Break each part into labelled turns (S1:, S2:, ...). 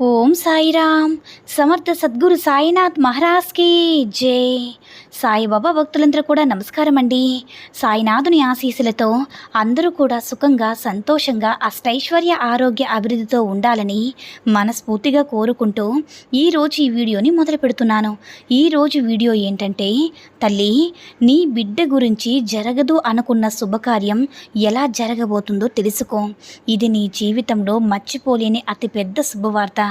S1: Om Sairam. Samartha Sadguru Sainath మహారాజ్కి జై. సాయిబాబా భక్తులందరూ కూడా నమస్కారం అండి. సాయినాథుని ఆశీస్సులతో అందరూ కూడా సుఖంగా సంతోషంగా అష్టైశ్వర్య ఆరోగ్య అభివృద్ధితో ఉండాలని మనస్ఫూర్తిగా కోరుకుంటూ ఈరోజు ఈ వీడియోని మొదలు పెడుతున్నాను. ఈరోజు వీడియో ఏంటంటే తల్లి నీ బిడ్డ గురించి జరగదు అనుకున్న శుభకార్యం ఎలా జరగబోతుందో తెలుసుకో. ఇది నీ జీవితంలో మర్చిపోలేని అతిపెద్ద శుభవార్త.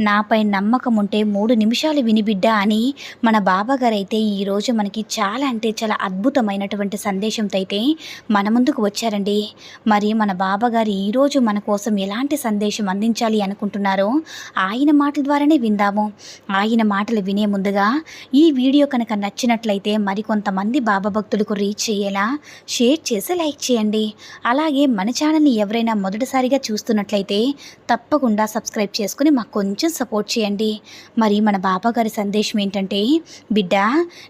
S1: నాపై నమ్మకం ఉంటే మూడు నిమిషాలు విని బిడ్డ అని మన బాబాగారు అయితే ఈరోజు మనకి చాలా అంటే చాలా అద్భుతమైనటువంటి సందేశంతో అయితే మన ముందుకు వచ్చారండి. మరి మన బాబాగారు ఈరోజు మన కోసం ఎలాంటి సందేశం అందించాలి అనుకుంటున్నారో ఆయన మాటల ద్వారానే విందాము. ఆయన మాటలు వినే ముందుగా ఈ వీడియో కనుక నచ్చినట్లయితే మరికొంతమంది బాబా భక్తులకు రీచ్ చేయేలా షేర్ చేసి లైక్ చేయండి. అలాగే మన ఛానల్ని ఎవరైనా మొదటిసారిగా చూస్తున్నట్లయితే తప్పకుండా సబ్స్క్రైబ్ చేసుకుని మాకు కొంచెం సపోర్ట్ చేయండి. మరి మన బాబాగారి సందేశం ఏంటంటే బిడ్డ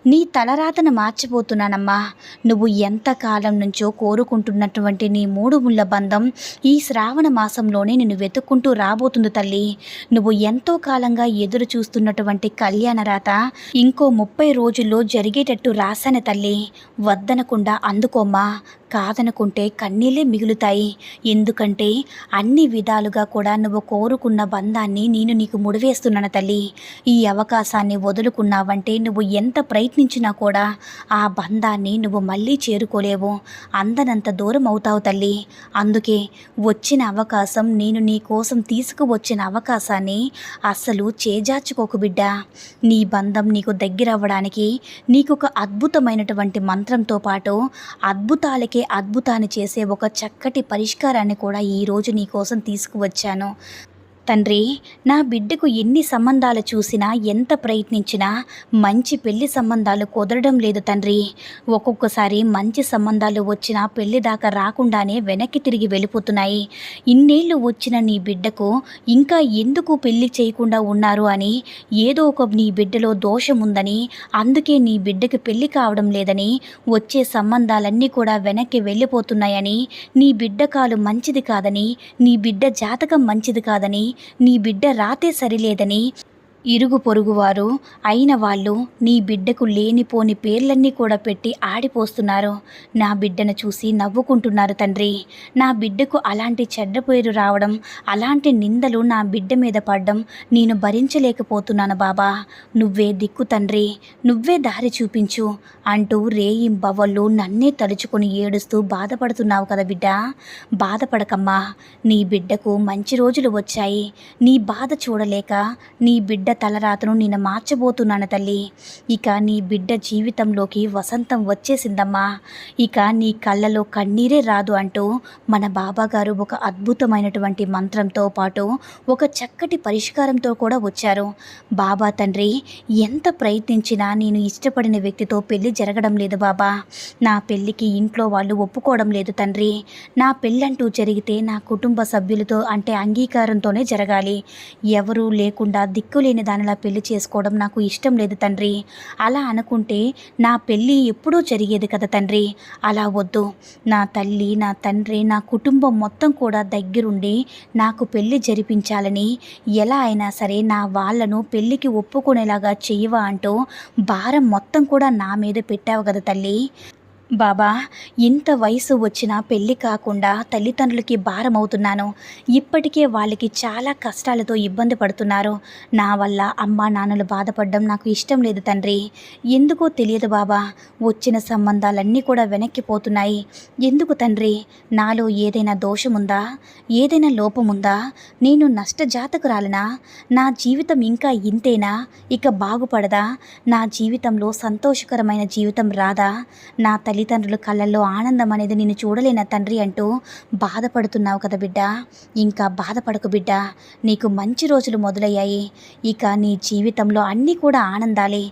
S1: నీ తలరాతను మార్చిపోతున్నానమ్మా. నువ్వు ఎంత కాలం నుంచో కోరుకుంటున్నటువంటి నీ మూడు ముళ్ళ బంధం ఈ శ్రావణ మాసంలోనే నిన్ను వెతుక్కుంటూ రాబోతుంది తల్లి. నువ్వు ఎంతో కాలంగా ఎదురు చూస్తున్నటువంటి కళ్యాణ రాత ఇంకో ముప్పై రోజుల్లో జరిగేటట్టు రాశాను తల్లి. వద్దనకుండా అందుకోమ్మా. కాదనుకుంటే కన్నీలే మిగులుతాయి. ఎందుకంటే అన్ని విధాలుగా కూడా నువ్వు కోరుకున్న బంధాన్ని నేను నీకు ముడివేస్తున్నాను తల్లి. ఈ అవకాశాన్ని వదులుకున్నావంటే నువ్వు ఎంత ప్రయత్నించినా కూడా ఆ బంధాన్ని నువ్వు మళ్ళీ చేరుకోలేవు. అందనంత దూరం అవుతావు తల్లి. అందుకే వచ్చిన అవకాశం నేను నీ కోసం తీసుకువచ్చిన అవకాశాన్ని అస్సలు చేజార్చుకోకు బిడ్డ. నీ బంధం నీకు దగ్గరవ్వడానికి నీకు ఒక అద్భుతమైనటువంటి మంత్రంతో పాటు అద్భుతాలకే అద్భుతాన్ని చేసే ఒక చక్కటి పరిష్కారాన్ని కూడా ఈరోజు నీ కోసం తీసుకువచ్చాను. తండ్రి నా బిడ్డకు ఎన్ని సంబంధాలు చూసినా ఎంత ప్రయత్నించినా మంచి పెళ్ళి సంబంధాలు కుదరడం లేదు తండ్రి. ఒక్కొక్కసారి మంచి సంబంధాలు వచ్చినా పెళ్ళి దాకా రాకుండానే వెనక్కి తిరిగి వెళ్ళిపోతున్నాయి. ఇన్నేళ్ళు వచ్చిన నీ బిడ్డకు ఇంకా ఎందుకు పెళ్ళి చేయకుండా ఉన్నారు అని ఏదో ఒక నీ బిడ్డలో దోషం ఉందని అందుకే నీ బిడ్డకి పెళ్ళి కావడం లేదని వచ్చే సంబంధాలన్నీ కూడా వెనక్కి వెళ్ళిపోతున్నాయని నీ బిడ్డ కాలు మంచిది కాదని నీ బిడ్డ జాతకం మంచిది కాదని నీ బిడ్డ రాతే సరిలేదని ఇరుగు పొరుగువారు అయిన వాళ్ళు నీ బిడ్డకు లేనిపోని పేర్లన్నీ కూడా పెట్టి ఆడిపోస్తున్నారు. నా బిడ్డను చూసి నవ్వుకుంటున్నారు తండ్రి. నా బిడ్డకు అలాంటి చెడ్డ పేరు రావడం అలాంటి నిందలు నా బిడ్డ మీద పడడం నేను భరించలేకపోతున్నాను బాబా. నువ్వే దిక్కు తండ్రి. నువ్వే దారి చూపించు అంటూ రేయింబవళ్ళు నన్నే తలుచుకొని ఏడుస్తూ బాధపడుతున్నావు కదా బిడ్డ. బాధపడకమ్మా. నీ బిడ్డకు మంచి రోజులు వచ్చాయి. నీ బాధ చూడలేక నీ బిడ్డ తలరాతను నేను మార్చబోతున్నాను తల్లి. ఇక నీ బిడ్డ జీవితంలోకి వసంతం వచ్చేసిందమ్మా. ఇక నీ కళ్ళలో కన్నీరే రాదు అంటూ మన బాబాగారు ఒక అద్భుతమైనటువంటి మంత్రంతో పాటు ఒక చక్కటి పరిష్కారంతో కూడా వచ్చారు. బాబా తండ్రి ఎంత ప్రయత్నించినా నేను ఇష్టపడిన వ్యక్తితో పెళ్ళి జరగడం లేదు బాబా. నా పెళ్ళికి ఇంట్లో వాళ్ళు ఒప్పుకోవడం లేదు తండ్రి. నా పెళ్ళంటూ జరిగితే నా కుటుంబ సభ్యులతో అంటే అంగీకారంతోనే జరగాలి. ఎవరూ లేకుండా దిక్కులేని దానిలా పెళ్ళి చేసుకోవడం నాకు ఇష్టం లేదు తండ్రి. అలా అనుకుంటే నా పెళ్ళి ఎప్పుడూ జరిగేది కదా తండ్రి. అలా వద్దు. నా తల్లి నా తండ్రి నా కుటుంబం మొత్తం కూడా దగ్గరుండి నాకు పెళ్ళి జరిపించాలని ఎలా అయినా సరే నా వాళ్ళను పెళ్ళికి ఒప్పుకునేలాగా చెయ్యవా అంటూ భారం మొత్తం కూడా నా మీద పెట్టావు కదా తల్లి. బాబా ఇంత వయసు వచ్చినా పెళ్ళి కాకుండా తల్లిదండ్రులకి భారం అవుతున్నాను ఇప్పటికే వాళ్ళకి చాలా కష్టాలతో ఇబ్బంది పడుతున్నారు. నా వల్ల అమ్మా నాన్నలు బాధపడడం నాకు ఇష్టం లేదు తండ్రి. ఎందుకో తెలియదు బాబా వచ్చిన సంబంధాలన్నీ కూడా వెనక్కిపోతున్నాయి. ఎందుకు తండ్రి నాలో ఏదైనా దోషముందా? ఏదైనా లోపముందా? నేను నష్టజాతకురాలనా? నా జీవితం ఇంకా ఇంతేనా? ఇక బాగుపడదా? నా జీవితంలో సంతోషకరమైన జీవితం రాదా? నా తల్లి తల్లిదండ్రుల కళ్ళల్లో ఆనందం అనేది నేను చూడలేన తండ్రి అంటూ బాధపడుతున్నావు కదా బిడ్డ. ఇంకా బాధపడకు బిడ్డ. నీకు మంచి రోజులు మొదలయ్యాయి. ఇక నీ జీవితంలో అన్నీ కూడా ఆనందాలే.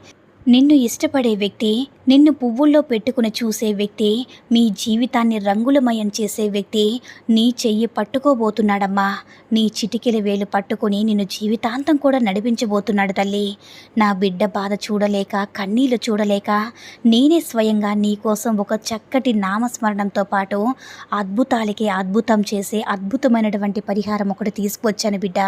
S1: నిన్ను ఇష్టపడే వ్యక్తి నిన్ను పువ్వుల్లో పెట్టుకుని చూసే వ్యక్తి మీ జీవితాన్ని రంగులమయం చేసే వ్యక్తి నీ చెయ్యి పట్టుకోబోతున్నాడమ్మా. నీ చిటికెల వేలు పట్టుకొని నిన్ను జీవితాంతం కూడా నడిపించబోతున్నాడు తల్లి. నా బిడ్డ బాధ చూడలేక కన్నీళ్ళు చూడలేక నేనే స్వయంగా నీ కోసం ఒక చక్కటి నామస్మరణంతో పాటు అద్భుతాలకి అద్భుతం చేసే అద్భుతమైనటువంటి పరిహారం ఒకటి తీసుకువచ్చాను బిడ్డ.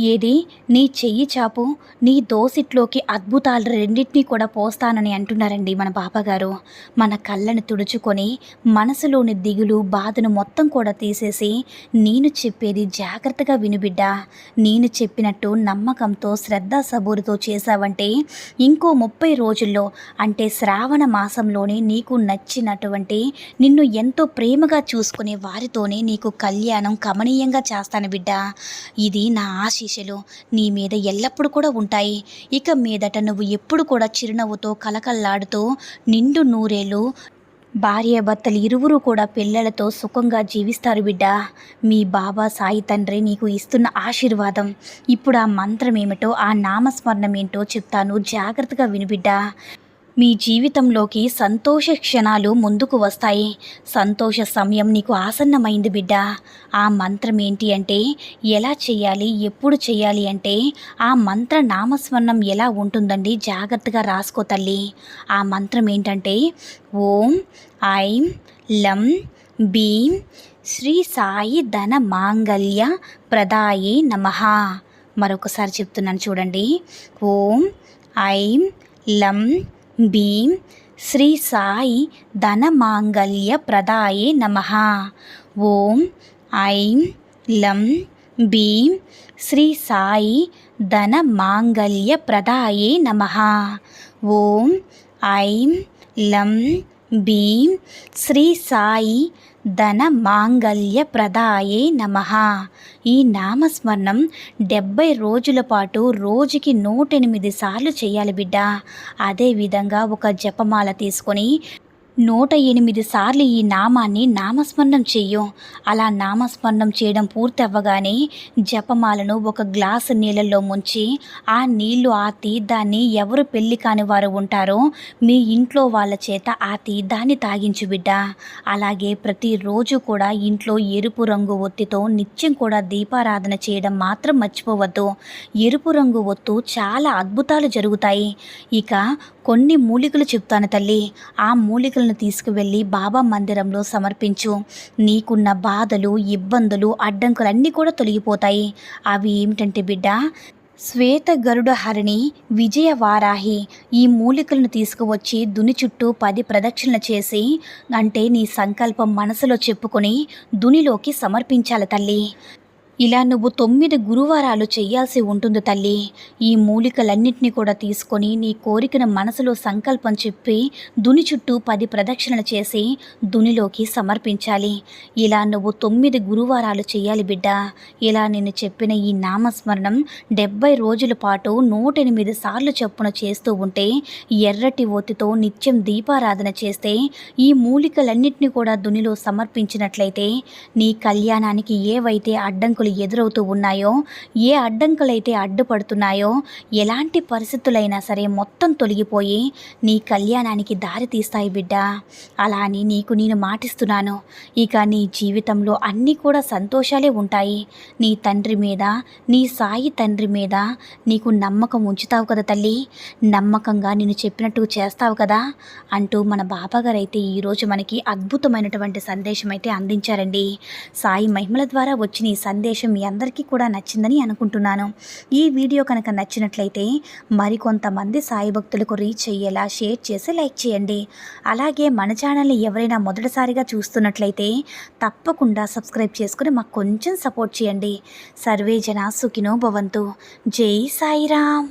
S1: ఏది? నీ చెయ్యి చాపు నీ దోసిట్లోకి అద్భుతాలు రెండింటినీ కూడా పోస్తానని అంటున్నారండి మన బాబాగారు. మన కళ్ళను తుడుచుకొని మనసులోని దిగులు బాధను మొత్తం కూడా తీసేసి నేను చెప్పేది జాగ్రత్తగా వినుబిడ్డా నేను చెప్పినట్టు నమ్మకంతో శ్రద్ధ సబూరుతో చేశావంటే ఇంకో ముప్పై రోజుల్లో అంటే శ్రావణ మాసంలోనే నీకు నచ్చినటువంటి నిన్ను ఎంతో ప్రేమగా చూసుకునే వారితోనే నీకు కళ్యాణం కమనీయంగా చేస్తాను బిడ్డ. ఇది నా ఆశ. ఆశీషలు నీ మీద ఎల్లప్పుడూ కూడా ఉంటాయి. ఇక మీదట నువ్వు ఎప్పుడు కూడా చిరునవ్వుతో కలకల్లాడుతూ నిండు నూరేళ్ళు భార్యాభర్తలు ఇరువురు కూడా పిల్లలతో సుఖంగా జీవిస్తారు బిడ్డ. మీ బాబా సాయి తండ్రి నీకు ఇస్తున్న ఆశీర్వాదం. ఇప్పుడు ఆ మంత్రం ఏమిటో ఆ నామస్మరణం ఏంటో చెప్తాను. జాగ్రత్తగా వినిబిడ్డా మీ జీవితంలోకి సంతోష క్షణాలు ముందుకు వస్తాయి. సంతోష సమయం నీకు ఆసన్నమైంది బిడ్డ. ఆ మంత్రం ఏంటి అంటే ఎలా చేయాలి ఎప్పుడు చేయాలి అంటే ఆ మంత్ర నామస్మరణం ఎలా ఉంటుందండి జాగ్రత్తగా రాసుకో తల్లి. ఆ మంత్రం ఏంటంటే ఓం ఐం లం భీం శ్రీ సాయి ధన మాంగళ్య ప్రదాయే నమ. మరొకసారి చెప్తున్నాను చూడండి. ఓం ఐం లం భీం శ్రీ సాయి ధన మాంగళ్య ప్రదాయే నమ. ఓం ఐం లం భీం శ్రీ సాయి ధన మాంగళ్య ప్రదాయే నమ. ఓం ఐం లం భీం శ్రీ సాయి ధన మాంగళ్య ప్రదాయే నమ. ఈ నామస్మరణం డెబ్బై రోజుల పాటు రోజుకి నూట ఎనిమిది సార్లు చేయాలి బిడ్డ. అదేవిధంగా ఒక జపమాల తీసుకొని నూట ఎనిమిది సార్లు ఈ నామాన్ని నామస్మరణం చెయ్యం అలా నామస్మరణం చేయడం పూర్తి అవ్వగానే జపమాలను ఒక గ్లాసు నీళ్ళల్లో ముంచి ఆ నీళ్ళు ఆ తీర్థాన్ని ఎవరు పెళ్ళి కాని వారు ఉంటారో మీ ఇంట్లో వాళ్ళ చేత ఆ తీర్థాన్ని తాగించు బిడ్డ. అలాగే ప్రతిరోజు కూడా ఇంట్లో ఎరుపు రంగు ఒత్తితో నిత్యం కూడా దీపారాధన చేయడం మాత్రం మర్చిపోవద్దు. ఎరుపు రంగు ఒత్తు చాలా అద్భుతాలు జరుగుతాయి. ఇక కొన్ని మూలికలు చెప్తాను తల్లి. ఆ సేవకులను తీసుకువెళ్ళి బాబా మందిరంలో సమర్పించు. నీకున్న బాధలు ఇబ్బందులు అడ్డంకులన్నీ కూడా తొలగిపోతాయి. అవి ఏమిటంటే బిడ్డ శ్వేత గరుడ హరిణి విజయ వారాహి ఈ మూలికలను తీసుకువచ్చి దుని చుట్టూ పది ప్రదక్షిణలు చేసి అంటే నీ సంకల్పం మనసులో చెప్పుకొని దునిలోకి సమర్పించాలి తల్లి. ఇలా నువ్వు తొమ్మిది గురువారాలు చెయ్యాల్సి ఉంటుంది తల్లి. ఈ మూలికలన్నింటినీ కూడా తీసుకొని నీ కోరికను మనసులో సంకల్పం చెప్పి దుని చుట్టూ పది ప్రదక్షిణలు చేసి దునిలోకి సమర్పించాలి. ఇలా నువ్వు తొమ్మిది గురువారాలు చేయాలి బిడ్డ. ఇలా నేను చెప్పిన ఈ నామస్మరణం డెబ్బై రోజుల పాటు నూట ఎనిమిది సార్లు చొప్పున చేస్తూ ఉంటే ఎర్రటి ఓతితో నిత్యం దీపారాధన చేస్తే ఈ మూలికలన్నింటినీ కూడా దునిలో సమర్పించినట్లయితే నీ కళ్యాణానికి ఏవైతే అడ్డంకులు ఎదురవుతూ ఉన్నాయో? ఏ అడ్డంకులైతే అడ్డుపడుతున్నాయో? ఎలాంటి పరిస్థితులైనా సరే మొత్తం తొలగిపోయి నీ కళ్యాణానికి దారి తీస్తాయి బిడ్డ. అలా అని నీకు నేను మాటిస్తున్నాను. ఇక నీ జీవితంలో అన్నీ కూడా సంతోషాలే ఉంటాయి. నీ తండ్రి మీద నీ సాయి తండ్రి మీద నీకు నమ్మకం ఉంచుతావు కదా తల్లి? నమ్మకంగా నేను చెప్పినట్టు చేస్తావు కదా? అంటూ మన బాబాగారు అయితే ఈరోజు మనకి అద్భుతమైనటువంటి సందేశం అయితే అందించారండి. సాయి మహిమల ద్వారా వచ్చిన ఈ సందేశం మీ అందరికీ కూడా నచ్చిందని అనుకుంటున్నాను. ఈ వీడియో కనుక నచ్చినట్లయితే మరికొంతమంది సాయి భక్తులకు రీచ్ అయ్యేలా షేర్ చేసి లైక్ చేయండి. అలాగే మన ఛానల్ని ఎవరైనా మొదటిసారిగా చూస్తున్నట్లయితే తప్పకుండా సబ్స్క్రైబ్ చేసుకుని మాకు కొంచెం సపోర్ట్ చేయండి. సర్వే జన సుఖినో భవంతు. జై సాయిరామ్.